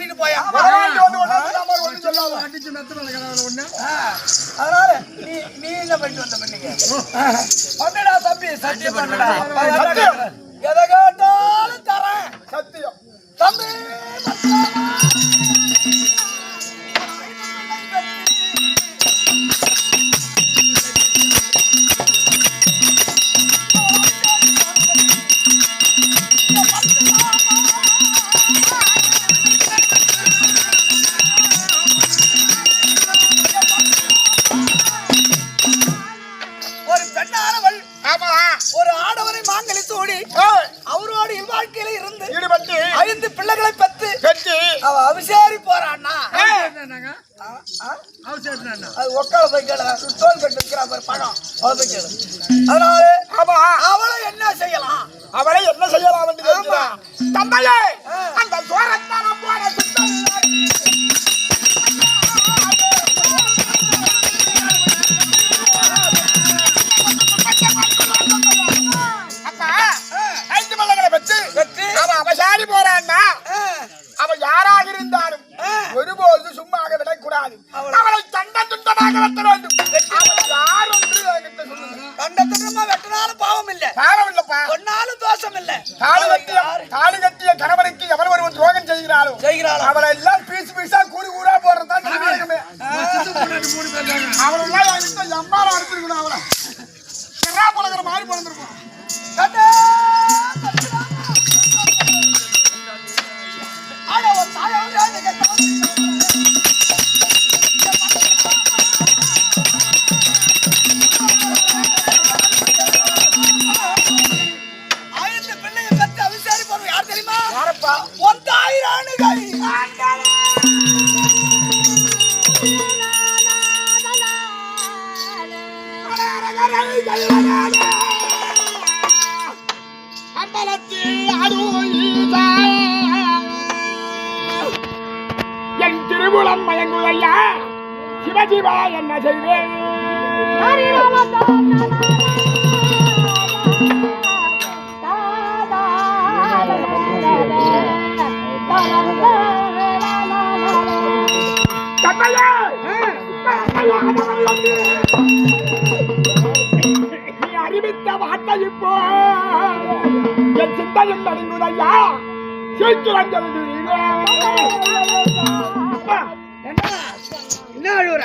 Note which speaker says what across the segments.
Speaker 1: பண்ணிட்டு போயா? அதனால நீ நீ என்ன பண்ணிட்டு வந்த பண்ணீங்க பண்ணுடா தம்பி சத்தியம் பண்ணுடா. அவளை என்ன செய்யலாம்
Speaker 2: என்று தந்தையே. அந்த சோரத்தான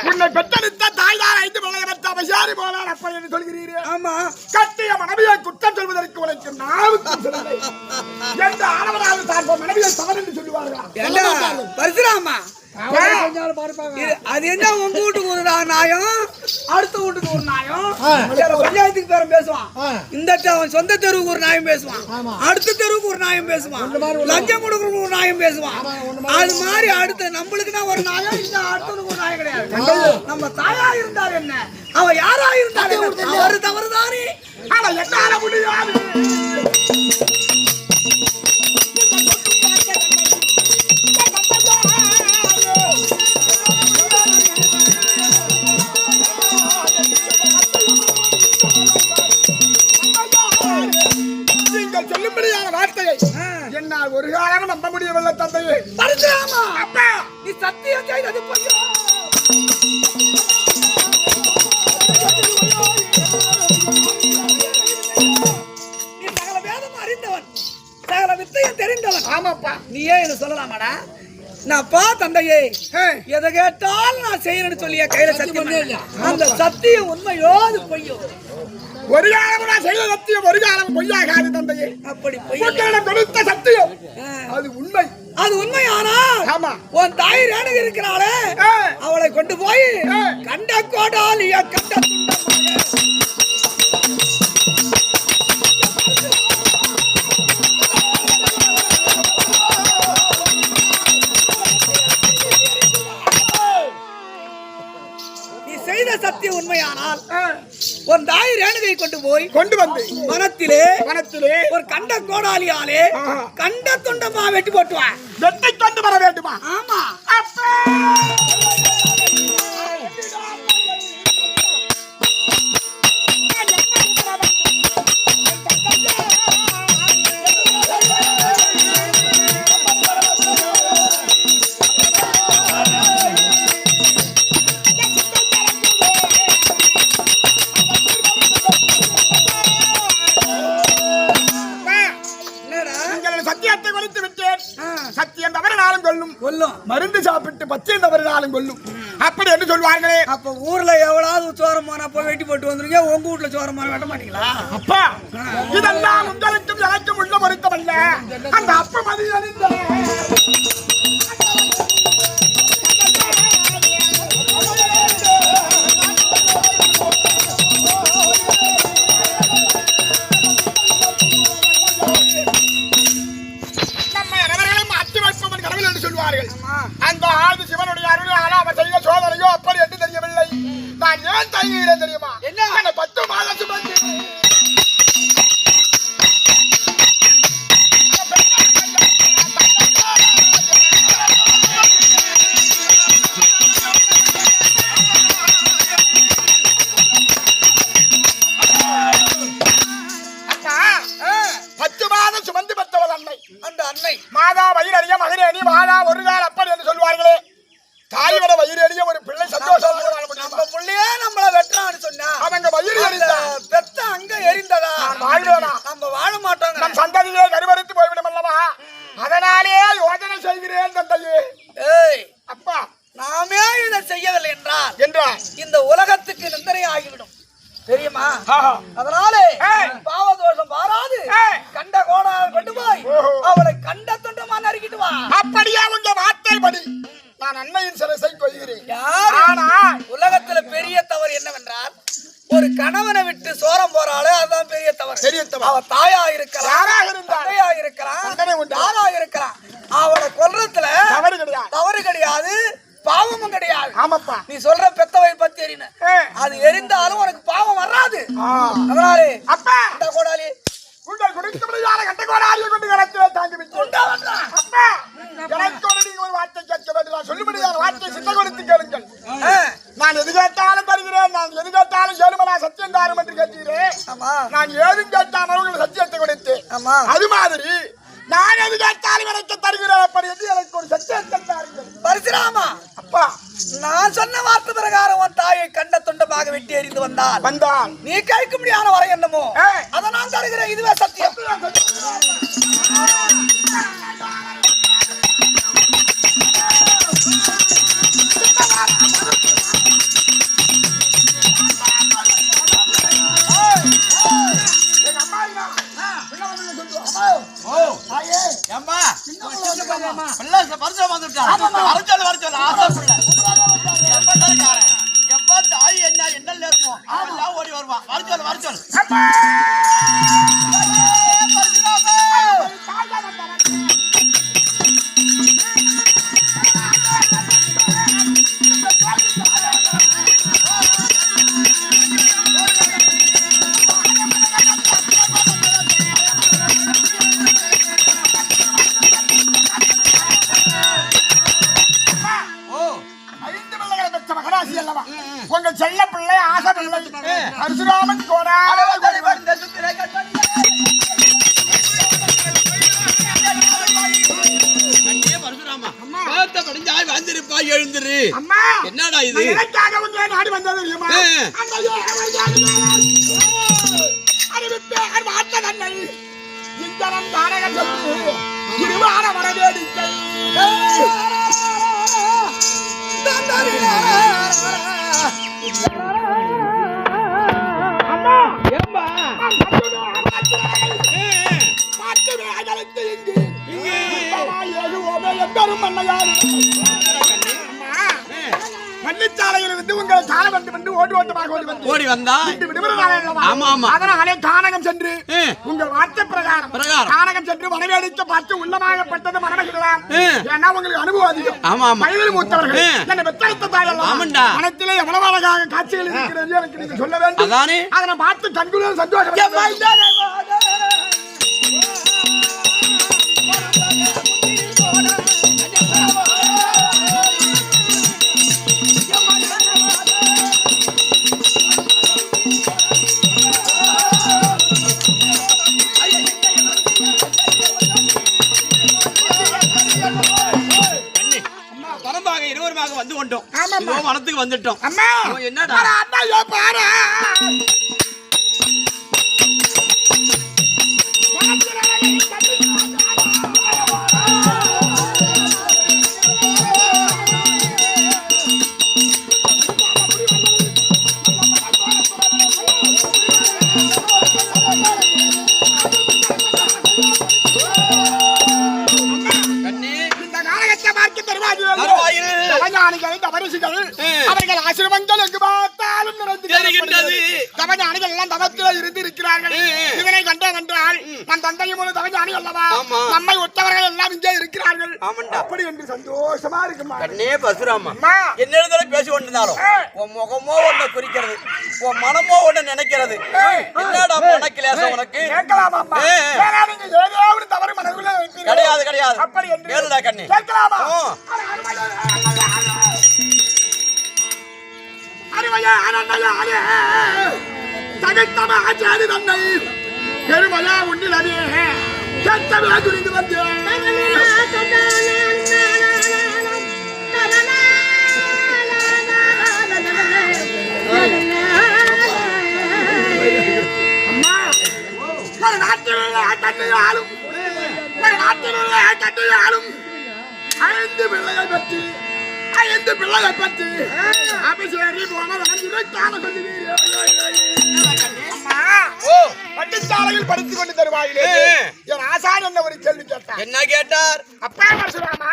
Speaker 2: உன்னை பெற்றெடுத்த தாய்தான்? ஐந்து பிள்ளையை பெற்ற அவசாரி போனார் அப்படி என்று சொல்கிறீரே.
Speaker 1: ஆமா.
Speaker 2: கட்டிய மனைவியை குற்றம் சொல்வதற்கு உனக்கு நாவுக்கு எந்த தான் உன் மனைவியை என்று சொல்லுவார்களா?
Speaker 1: என்ன. பரசுராமா? அது என்ன உங்க வீட்டுக்கு ஒரு நா- நியாயம் அடுத்த வீட்டுக்கு ஒரு. வேற பஞ்சாயத்துக்கு பேரம் பேசுவான். இந்த சொந்த தெருவுக்கு ஒரு நியாயம் பேசுவான். அடுத்த தெருவுக்கு ஒரு நியாயம் பேசுவான். லஞ்சம் கொடுக்கறவங்க ஒரு நியாயம் பேசுவான். அது மாதிரி அடுத்த நம்மளுக்குன்னா ஒரு நியாயம் இந்த அடுத்தவனுக்கு ஒரு நியாயம் கிடையாது. நம்ம தாயா இருந்தால் என்ன? அவ யாரா இருந்தால் என்ன? அவரு தவறுதானே?
Speaker 2: ஆனா என்னால முடியாது. என்னால் ஒரு காலம் நம்ப முடியவில்லை தந்தையே
Speaker 1: பரசுராமா
Speaker 2: அப்பா
Speaker 1: நீ சத்தியம் செய்தது பொய்யோ? நீ சகல வேதம் அறிந்தவன். சகல வித்தையும் தெரிந்தவன்.
Speaker 2: ஆமாப்பா.
Speaker 1: நீ ஏன் என்ன சொல்லலாமாடா? நான் பா தந்தையே. எதை கேட்டாலும் நான் செய்யறேன்னு சொல்லிய கையில சத்தியம். அந்த சத்தியம் உண்மையோ அது பொய்யோ?
Speaker 2: ஒரு காலம் நான் செய்த சத்தியம் ஒரு காலம் பொய்யாகாது தந்தையே.
Speaker 1: அப்படி
Speaker 2: கொடுத்த சத்தியம். அது உண்மை.
Speaker 1: அது உண்மையானா
Speaker 2: ஆமா.
Speaker 1: உன் தாய் ரேணுக இருக்கிறாளே அவளை கொண்டு போய். கண்ட கோடாலிய கண்ட துண்டமாக செய்த சத்தியம் உண்மையானால் உன் தாய் ரேணுகை கொண்டு போய்
Speaker 2: கொண்டு வந்து.
Speaker 1: வனத்திலே
Speaker 2: வனத்திலே
Speaker 1: ஒரு கண்ட கோடாலியாலே. கண்ட துண்டமா வெட்டி போட்டுவான்
Speaker 2: வெட்டி கொண்டு வர வேண்டுமா?
Speaker 1: ஆமா.
Speaker 2: அப்பா!
Speaker 1: அப்போ ஊரில் எவ்வளவு சோரம் போனப்போ வெட்டி போட்டு வந்துருங்க உங்க வீட்டில் சோரம் போன வெட்ட மாட்டீங்களா?
Speaker 2: அப்பா! ¡Adelante! சத்தியந்தாரம் என்று கேட்டீரேன் நான் ஏதும் கேட்டான் அவர்கள் சத்தியத்தை கொடுத்து. அது மாதிரி நான் எது கேட்டாலும் எனக்கு தருகிறேன் அப்படி என்று எனக்கு ஒரு சத்தியத்தை
Speaker 1: பரிசுராமா
Speaker 2: அப்பா.
Speaker 1: நான் சொன்ன வார்த்தை பிரகாரம் உன் தாயை கண்ட துண்டமாக வெட்டி எறிந்து வந்தால்
Speaker 2: வந்தால்.
Speaker 1: நீ கேட்க முடியாத வரை என்னமோ? அதை நான் தருகிறேன். இதுவே
Speaker 2: யாரும் மன்னயாரு மல்லிச்சாலையிலிருந்து உங்கள் கால வந்து வந்து ஓட்டு ஓடி வந்து.
Speaker 3: ஓடி வந்தா? ஆமா ஆமா
Speaker 2: அதனாலே தானகம் சென்று உங்கள் வார்த்தை பிரகாரம் தானகம் சென்று வனவேடிக்க பார்த்து உள்ளமாகப்பட்டது மரணகிறான் உங்களுக்கு அனுபவம் அதிகம்.
Speaker 3: ஆமா ஆமா
Speaker 2: மூத்தவர்கள். என்ன வெத்தழுத்த
Speaker 3: தாயெல்லாம்
Speaker 2: மனத்திலே எவ்வளவு அழகாக காட்சிகள் இருக்கிறது எனக்கு சொல்ல வேண்டும்.
Speaker 3: அதானே?
Speaker 2: அதனை பார்த்து கண்குள்ள சந்தோஷம்
Speaker 3: வந்து கொண்டோம். வனத்துக்கு வந்துட்டோம். என்னடா?
Speaker 2: அம்மா பாரு. ஆசிரமங்கள் பார்த்தாலும் நிறைந்து
Speaker 3: தெரிகின்றது.
Speaker 2: தவஞானிகள் எல்லாம் தவத்தில் இருந்து இருக்கிறார்கள் இதனை கண்டோம் என்றால் நம் தந்தையும் ஒரு தவஞானி அல்லவா. நம்மை ஒத்தவர்கள் எல்லாம் இங்கே இருக்கிறார்கள். அப்படி என்று சந்தோஷமா இருக்குமா?
Speaker 3: கண்ணே பசுராமா
Speaker 2: அம்மா.
Speaker 3: என்னிடத்துல பேசி கொண்டிருந்தாலும் உன் முகமோ ஒண்ணு குறிக்கிறது உன் மனமோ ஒண்ணு நினைக்கிறது. என்னடா மனக்கிலேசம் உனக்கு. கிடையாது கிடையாது.
Speaker 2: அப்படி என்று
Speaker 3: கண்ணே.
Speaker 2: கேட்கலாமா?
Speaker 3: ஆ.
Speaker 2: அருமையா அனந்தையாரே தகைத்தம ஆச்சாரி தன்னை பெருமையா உன்னிலவே கேட்டவே துணிந்து வந்தேன் ஒரு நாட்டில் தன்னை ஆளும். ஒரு நாட்டில் தன்னை ஆளும். ஐந்து பிள்ளையை பற்றி ஐந்து பிள்ளையை பற்றி அபிஷேகி போனவன் இதைத்தான
Speaker 3: ஓ
Speaker 2: பண்டிச்சாலையில் படித்துக் கொண்டு தருவாயிலே. என் ஆசான் என்ன ஒரு கேள்வி கேட்டான்?
Speaker 3: என்ன கேட்டார்?
Speaker 2: அப்பா பரசுராமா.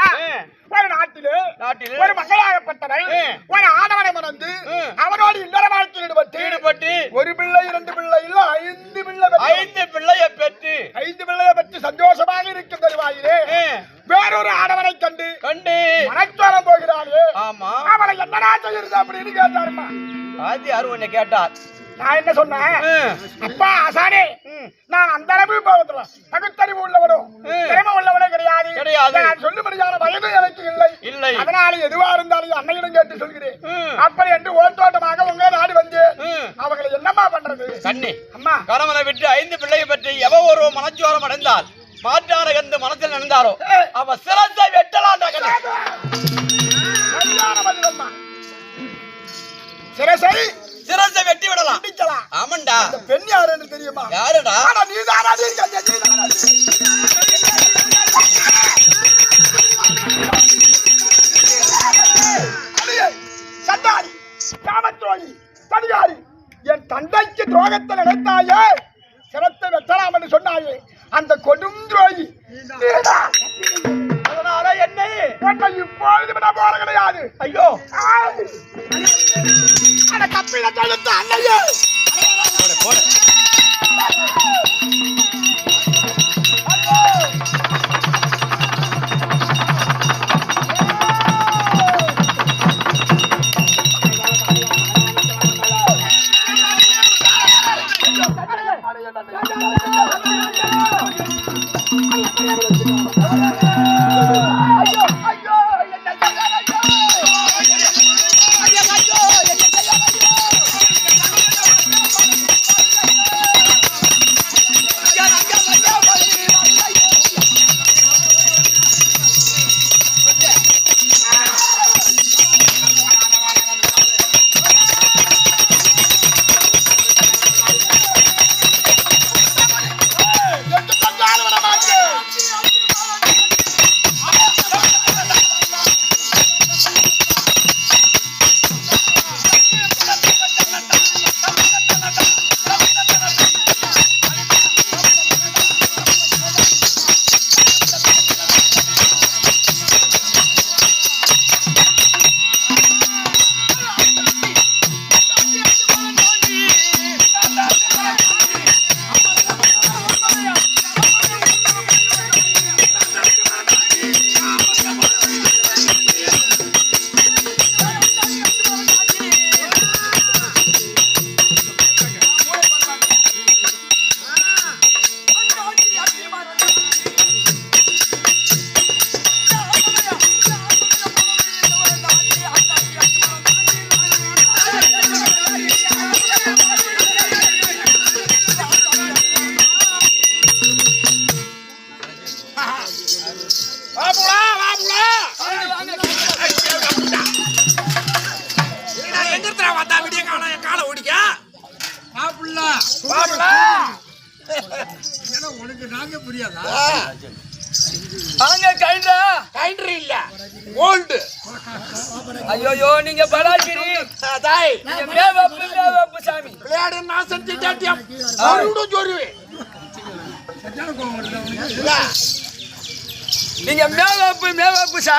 Speaker 2: ஒரு நாட்டிலே
Speaker 3: நாட்டிலே.
Speaker 2: ஒரு மகளாகப்பட்டவன்
Speaker 3: ஏ.
Speaker 2: ஒரு ஆடவனை மறந்து
Speaker 3: ஏ.
Speaker 2: அவனோடு இல்லற வாழ்க்கையில் ஈடுபட்டு
Speaker 3: ஈடுபட்டு.
Speaker 2: ஒரு பிள்ளை இரண்டு பிள்ளை இல்ல ஐந்து பிள்ளை
Speaker 3: ஐந்து பிள்ளைய பெற்று
Speaker 2: ஐந்து பிள்ளையை பற்றி சந்தோஷமாக இருக்கும் தருவாயிலே
Speaker 3: ஏ,
Speaker 2: வேறொரு ஆடவனை கண்டு
Speaker 3: கண்டு
Speaker 2: மனச்சோரம் போகிறானே
Speaker 3: ஆமா
Speaker 2: அவனை என்னடா செய்யறது அப்படின்னு கேட்டாருமா
Speaker 3: ஆதி யார் உன்னை கேட்டார்
Speaker 2: நான் என்ன சொன்னேன். அப்பா ஆசானே நான் அந்த அளவு போகத்துல பகுத்தறிவு உள்ளவனும். திறமை உள்ளவனே கிடையாது
Speaker 3: கிடையாது.
Speaker 2: நான் சொல்லும்படியான வயது எனக்கு இல்லை
Speaker 3: இல்லை.
Speaker 2: அதனால எதுவா இருந்தாலும் அன்னையிடம் கேட்டு சொல்கிறேன். அப்படி என்று ஓட்டோட்டமாக உங்க நாடு வந்து
Speaker 3: ம்.
Speaker 2: அவங்களை என்னம்மா பண்றது
Speaker 3: கண்ணி
Speaker 2: அம்மா
Speaker 3: கணவனை விட்டு ஐந்து பிள்ளையை பற்றி எவ ஒரு மனச்சோரம் அடைந்தால் மாற்றான கண்டு மனத்தில் நடந்தாரோ
Speaker 2: தந்தைக்கு துரோகத்தை நினைத்தாயே சிரத்தை வெட்டலாம் என்று சொன்னாயே அந்த கொடும் துரோகி.
Speaker 3: அதனால என்னை
Speaker 2: உன்னை இப்பொழுது விட போற கிடையாது.
Speaker 3: ஐயோ.
Speaker 2: கப்பில கழுத்து அண்ணையே எட்டு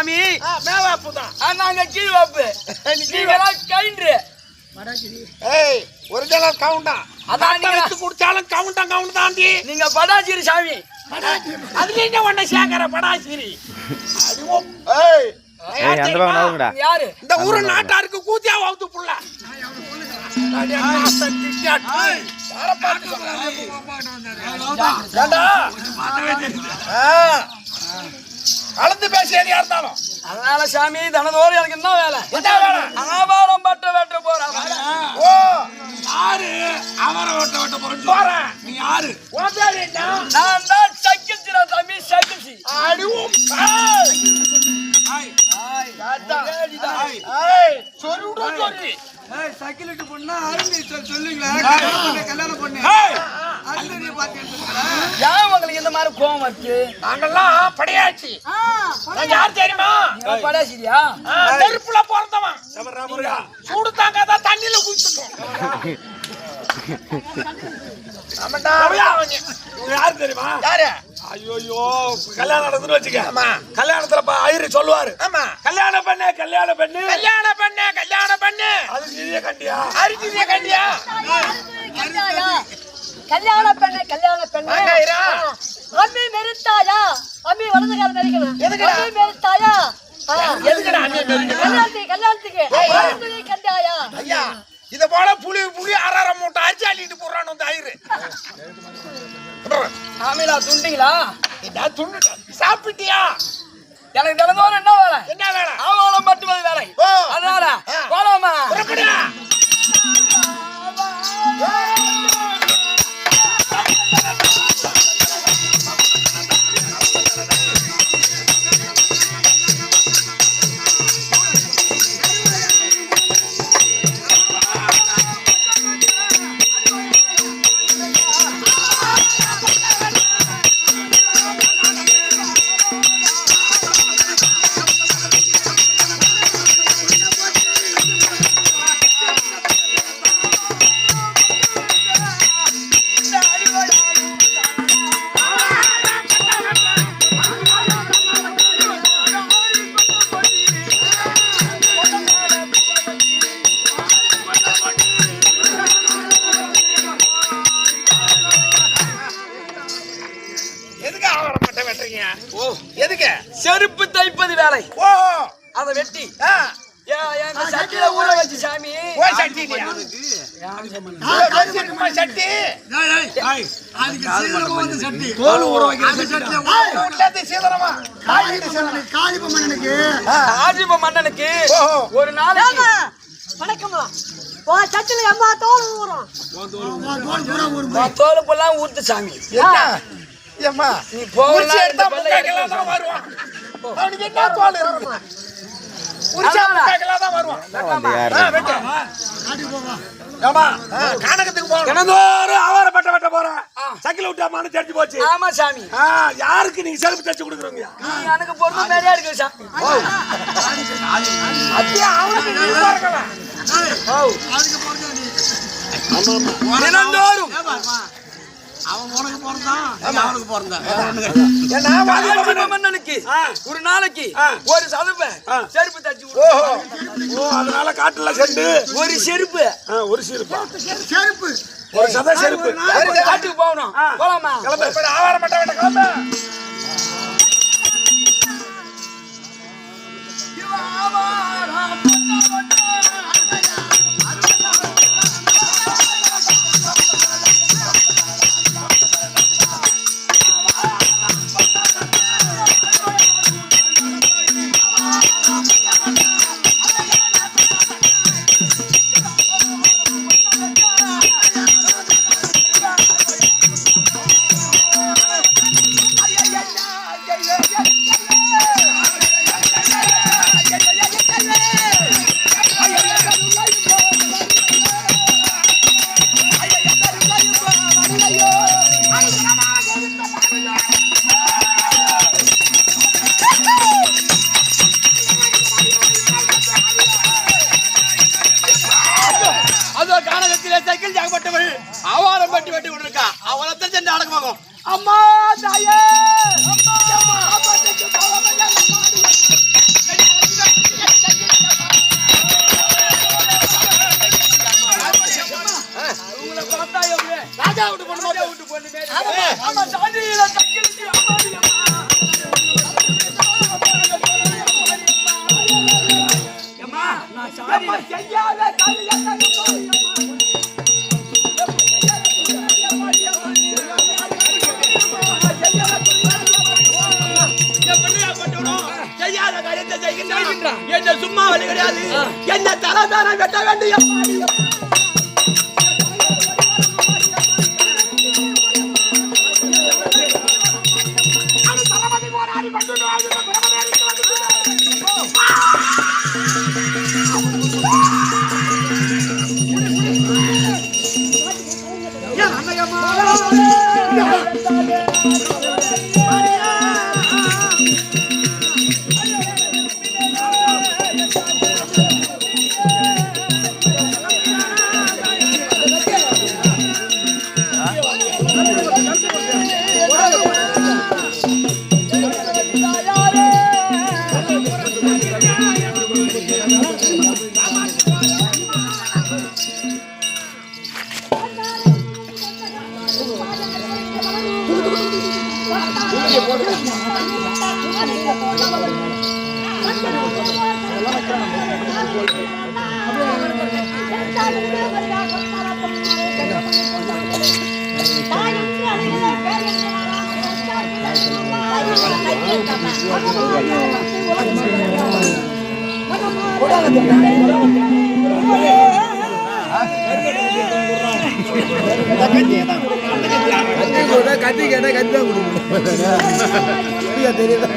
Speaker 3: சாமி.
Speaker 1: மேவாப்பு
Speaker 4: தான்
Speaker 1: நாங்க கீழ்வாப்பு நீங்க கைன்று
Speaker 4: ஏய் ஒரிஜினல் கவுண்டா.
Speaker 1: அதான் நீங்க-
Speaker 4: வச்சு குடிச்சாலும் கவுண்டா கவுண்ட் தாண்டி.
Speaker 1: நீங்க படாச்சிரி சாமி.
Speaker 4: அதுல என்ன ஒண்ணு சேகர படாசிரி ஏய்
Speaker 1: யாரு?
Speaker 4: இந்த ஊரு நாட்டாருக்கு கூத்தியா வவுத்து புள்ள? ஏண்டா? கலந்து பேசி எதையா இருந்தாலும்.
Speaker 1: அதனால சாமி தினதோறும் எனக்கு என்ன வேலை.
Speaker 4: என்ன வேலை?
Speaker 1: ஆபாரம் பட்ட வெட்ட போறேன்.
Speaker 4: ஓ. யாரு? அவரை ஓட்ட ஓட்ட போறேன் போறேன். நீ யாரு?
Speaker 1: நான் தான் சைக்கிள் சிரா தம்பி சைக்கிள் சி.
Speaker 4: அடிவும் சொறி விடுற சொறி
Speaker 5: சைக்கிள் இட்டு பொண்ணா? அருமை சொல் சொல்லுங்களேன். கல்யாணம் பண்ணு
Speaker 1: மாதிரி கோவம் வருது.
Speaker 4: நாங்கெல்லாம் படையாச்சு. யார் தெரியுமா? ஆ, நெருப்புல பிறந்தவன் சூடு தாங்காத தண்ணியில குளிச்சுட்டோம் யாரு தெரியுமா? யாரு? ஐயோ கல்யாணம் நடந்துன்னு வச்சுக்க. ஆமா. கல்யாணத்துல பா ஐயரு சொல்லுவாரு. ஆமா. கல்யாணம் பண்ணு கல்யாணம் பண்ணு. கல்யாணம் பண்ணு கல்யாணம் பண்ணு. அது சிறிய கண்டியா? அரிசிய கண்டியா
Speaker 6: கல்யாணா கல்யாண பெண்ணு கல்யாண பெண்ணு. அம்மி மெரித்தாயா? அம்மி வலது கால மெரிக்கணும்.
Speaker 4: எதுக்குடா?
Speaker 6: அம்மி மெரித்தாயா.
Speaker 4: எதுக்குடா அம்மி மெரிக்கணும்?
Speaker 6: கல்யாணத்துக்கு கல்யாணத்துக்கு. கண்டாயா?
Speaker 4: ஐயா இத போல புளி புளி அரை மூட்டை அரிசி அள்ளிட்டு போடுறான் அந்த
Speaker 1: சாமிலா துண்டிங்களா?
Speaker 4: என்ன துண்ணுட்ட சாப்பிட்டியா?
Speaker 1: எனக்கு தினதோறும் என்ன வேலை?
Speaker 4: என்ன வேலை?
Speaker 1: ஆவாரம் மட்டுமே வேலை. அதனால. போலாமா?
Speaker 4: சட்டி. தோல் ஊற
Speaker 7: காளிப்ப மன்னனுக்கு
Speaker 1: ஆஜீப மன்னனுக்கு
Speaker 4: ஓஹோ.
Speaker 1: ஒரு நாளைக்கு
Speaker 6: வணக்கம்மா. உன் சட்டில அம்மா தோல் ஊறும்?
Speaker 7: தோல் பூரா ஊர்
Speaker 1: உன் தோல் பொல்லாம் ஊத்து சாமி.
Speaker 4: ஏம்மா?
Speaker 1: நீ போகலாம்
Speaker 4: வருவான் அவனுக்கு என்ன தோல் இருக்கு? உரிச்சா
Speaker 1: அதான்.
Speaker 4: முக்காக்கெல்லாம் தான் வருவான்
Speaker 8: அது யாரு?
Speaker 4: ஆ, வெட்டு. போறேன். சைக்கிள் விட்டாமான்னு தெரிஞ்சு போச்சு.
Speaker 1: ஆமா சாமி.
Speaker 4: யாருக்கு நீங்க செருப்பு தச்சு கொடுக்குறீங்க?
Speaker 1: நீ எனக்கு பொறுமை நிறைய இருக்கு சாமி.
Speaker 4: அப்படியே அவனுக்கு நீ பார்க்கலாம்
Speaker 7: அதுக்கு போறதா நீ
Speaker 1: தினந்தோறும்.
Speaker 7: அவன் உனக்கு பிறந்தான். அவனுக்கு பிறந்த.
Speaker 4: ஏன்னா வாலிப
Speaker 1: ஆஜீப மன்னனுக்கு.
Speaker 4: ஆ.
Speaker 1: ஒரு நாளைக்கு
Speaker 4: ஆ.
Speaker 1: ஒரு சதுப்ப
Speaker 4: ஆ.
Speaker 1: செருப்பு தச்சு
Speaker 4: ஓ அதனால காட்டுல செண்டு.
Speaker 1: ஒரு செருப்பு.
Speaker 4: ஆ, ஒரு சிறுப்பா
Speaker 7: செருப்பு
Speaker 4: ஒரு சத செருப்பு.
Speaker 1: காட்டுக்கு போகணும். போலாமா?
Speaker 4: கிளம்பு. ஆவார பட்ட வெட்ட கிளம்பு.
Speaker 1: ஐயா செய்யாத
Speaker 6: காரியத்தை செய்கின்றான். என்ன சும்மா வழி கிடையாது. என்ன தலதான வெட்ட வேண்டிய
Speaker 5: கத்தி கேட்டா கத்தி தான் கொடுக்கணும். தெரியல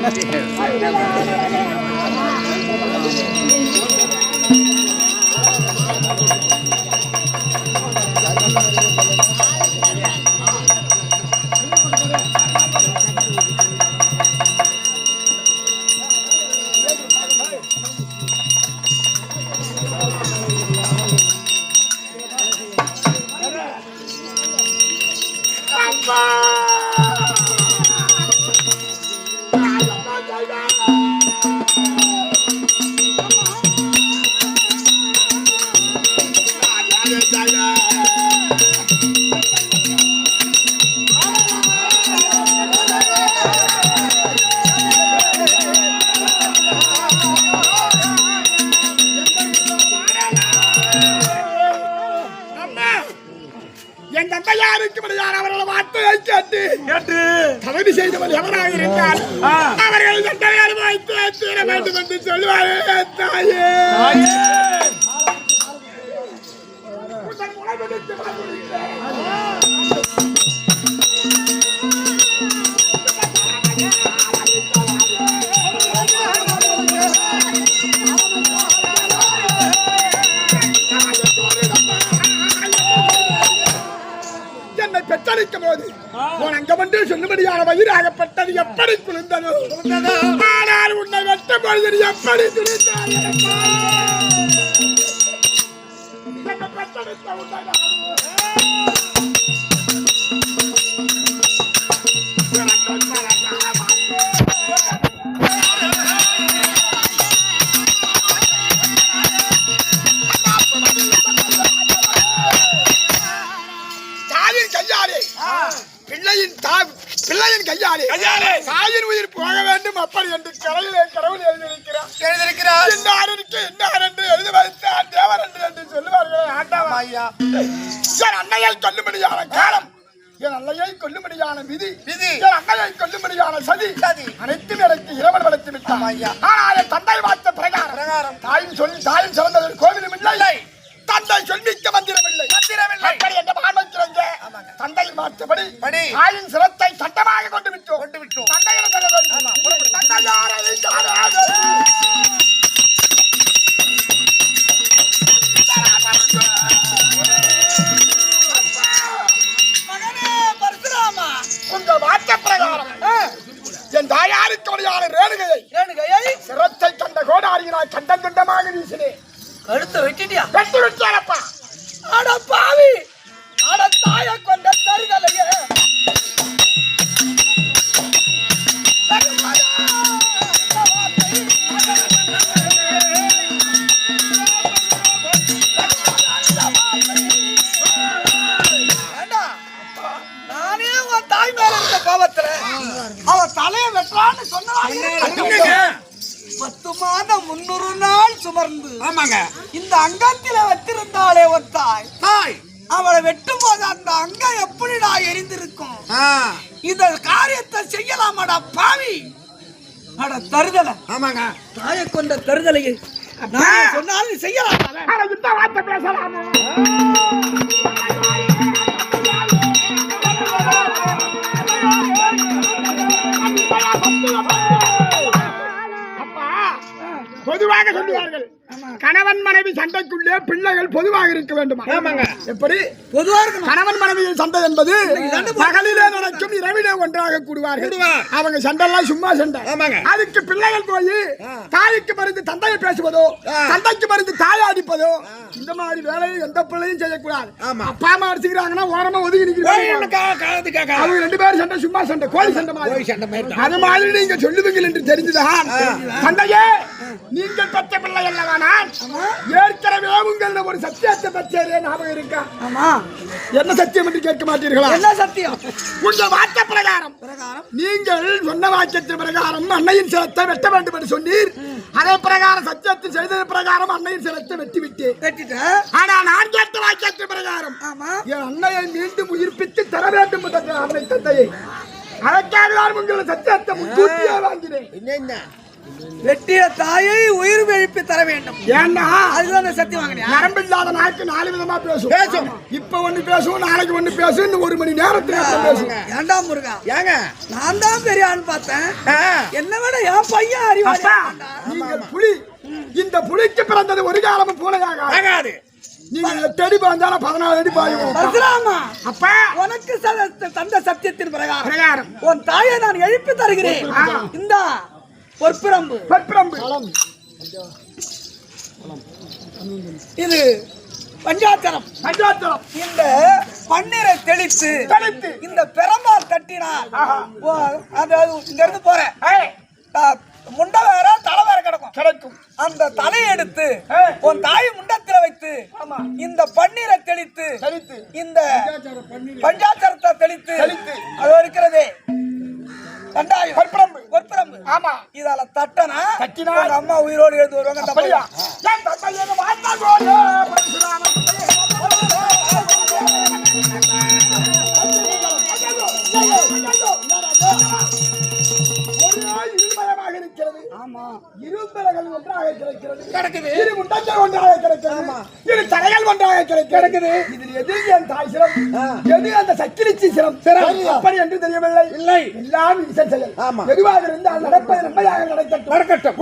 Speaker 2: எப்படி ஆனால் உன்னை வெட்டும் பொழுது எப்படி துணிந்தாய் என் அன்னையை கொல்லும்படியான விதி விதி. என் அன்னையை கொல்லும்படியான சதி சதி. அனைத்தும் எனக்கு இறைவன் வளர்த்து விட்டான் ஐயா ஆனால் என் தந்தை வார்த்த பிரகாரம் பிரகாரம். தாயின் சொல்லி தாயின் சிறந்தது கோவிலும் இல்லை. தந்தை சொல்லிக்க மந்திரமில்லை. மந்திரமில்லை. அப்படி என்ன மாண்புக்கிறங்க தந்தையின் மாற்றப்படி படி. தாயின் சிரத்தை சட்டமாக கொண்டு விட்டோம். கொண்டு விட்டோம். தந்தையிடம் சொல்ல வேண்டும்? தந்தையாரை சிரத்தை கண்ட கோடாரியினாய் கண்டம் கண்டமாக வீசினேன்.
Speaker 1: கழுத்தை வெட்டிட்டியா?
Speaker 2: வெட்டி விட்டாரப்பா
Speaker 1: அட பாவி!
Speaker 2: ஆமாங்க
Speaker 1: இந்த அங்கத்தில வைத்திருந்தாளே ஒரு தாய்.
Speaker 2: தாய்.
Speaker 1: அவளை வெட்டும் போது அந்த அங்கம் எப்படிடா எரிந்திருக்கும்? இந்த காரியத்தை செய்யலாமாடா பாவி. அட தருதல.
Speaker 2: ஆமாங்க.
Speaker 1: தாயை கொண்ட தருதலையை நான் சொன்னாலும் செய்யலாம்?
Speaker 2: ஆனா இந்த வார்த்தை பேசலாமா? அப்பா, பொதுவாக சொல்லுவார்கள். கணவன் மனைவி சண்டைக்குள்ளே பிள்ளைகள் பொதுவாக இருக்க வேண்டுமா? ஆமாங்க. எப்படி?
Speaker 1: பொதுவா இருக்கணும்
Speaker 2: கணவன் மனைவியின் சண்டை என்பது பகலிலே நடக்கும் இரவிலே ஒன்றாக கூடுவார்கள். அவங்க சண்டைலாம் சும்மா சண்டை. அதுக்கு பிள்ளைகள் போய் தாய்க்கு மருந்து தந்தையை பேசுவதோ தந்தைக்கு மருந்து தாயை அடிப்பதோ இந்த மாதிரி வேலையை எந்த பிள்ளையும் செய்யக்கூடாது. அப்பா அம்மா அடிச்சுக்கிறாங்கன்னா ஓரமா ஒதுங்கி நிற்கிறாங்க அவங்க ரெண்டு பேரும் சண்டை சும்மா சண்டை கோழி சண்டை மாதிரி. அது மாதிரி நீங்க சொல்லுவீங்க என்று தெரிஞ்சுதான். தந்தையே நீங்கள் பெற்ற பிள்ளை அல்லவானால் ஏற்கனவே உங்களிடம் ஒரு சத்தியத்தை பெற்றேரே ஞாபகம் இருக்கா?
Speaker 1: ஆமா.
Speaker 2: என்ன சத்தியம் என்று கேட்க மாட்டீர்களா?
Speaker 1: என்ன சத்தியம்?
Speaker 2: உங்கள் வாக்கிய பிரகாரம்.
Speaker 1: பிரகாரம்.
Speaker 2: நீங்கள் சொன்ன வாக்கியத்தின் பிரகாரம் அன்னையின் சிரத்தை வெட்ட வேண்டும் என்று சொன்னீர். அதே பிரகாரம் சத்தியத்தில் செய்தது பிரகாரம் அன்னையின் சிரத்தை வெட்டி விட்டு
Speaker 1: வெட்டிட்ட
Speaker 2: ஆனா நான் கேட்ட வாக்கியத்தின் பிரகாரம்
Speaker 1: ஆமா.
Speaker 2: என் அன்னையை மீண்டும் உயிர்ப்பித்து தர வேண்டும் அன்னை தந்தையை. அதற்காக நான் உங்களை சத்தியத்தை முன்கூட்டியே வாங்கினேன்.
Speaker 1: வெட்டிய தாயை உயிர் எழுப்பி தர வேண்டும்.
Speaker 2: ஏன்னா
Speaker 1: அதுதான் அந்த சத்தியம் வாங்கினியா?
Speaker 2: நரம்பில்லாத நாய்க்கு நாலு விதமா பேசும். பேசும். இப்ப ஒண்ணு பேசும் நாளைக்கு ஒண்ணு பேசும் இன்னும் ஒரு மணி அப்புறம் பேசும்
Speaker 1: ஏண்டா முருகா?
Speaker 2: ஏங்க?
Speaker 1: நான் தான் பெரிய ஆள் பார்த்தேன். என்ன விட என் பையன் அறிவாளி
Speaker 2: நீங்க புலி. இந்த புலிக்கு பிறந்தது ஒரு காலமும் பூனையாக ஆகாது. நீங்க எட்டு அடி பாய்ந்தாலும் பதினாலு அடி பாயும்
Speaker 1: பரசுராமா
Speaker 2: அப்பா.
Speaker 1: உனக்கு தந்த சத்தியத்தின் பிரகாரம். உன் தாயை நான் எழுப்பி தருகிறேன். இந்த. பொற்பிரம்பு
Speaker 2: பற்பிரம்பு
Speaker 1: இது பஞ்சாச்சரம்
Speaker 2: பஞ்சாத்திரம்
Speaker 1: இந்த பன்னீரை தெளித்து
Speaker 2: தெளித்து.
Speaker 1: இந்த பெரம்பால் தட்டினால் ஓ, அது அது இங்க இருந்து போறேன் முண்டை வேற தலை வேற கிடக்கும்.
Speaker 2: கிடைக்கும்.
Speaker 1: அந்த தலையை எடுத்து. உன் தாய் முண்டத்துல வைத்து இந்த பன்னீரை தெளித்து
Speaker 2: தெளித்து.
Speaker 1: இந்த பஞ்சாச்சரத்தை தெளித்து
Speaker 2: தெளித்து.
Speaker 1: அது இருக்கிறதே.
Speaker 2: பற்பரம்பு.
Speaker 1: பொற்பரம்பு
Speaker 2: ஆமா
Speaker 1: இதால தட்டனா
Speaker 2: தட்டினா?
Speaker 1: அம்மா உயிரோடு எழுந்து வருவாங்க
Speaker 2: கிடைக்கிறது இதில் எது என் தாய் சிரம்? எது அந்த சக்கிலிச்சி சிரம்? சிரம். அப்படி என்று தெரியவில்லை. இல்லை. எல்லாம் ஈசன் செயல். எதுவாக இருந்தால் நடப்பது நன்மையாக நடக்கட்டும். நடக்கட்டும்.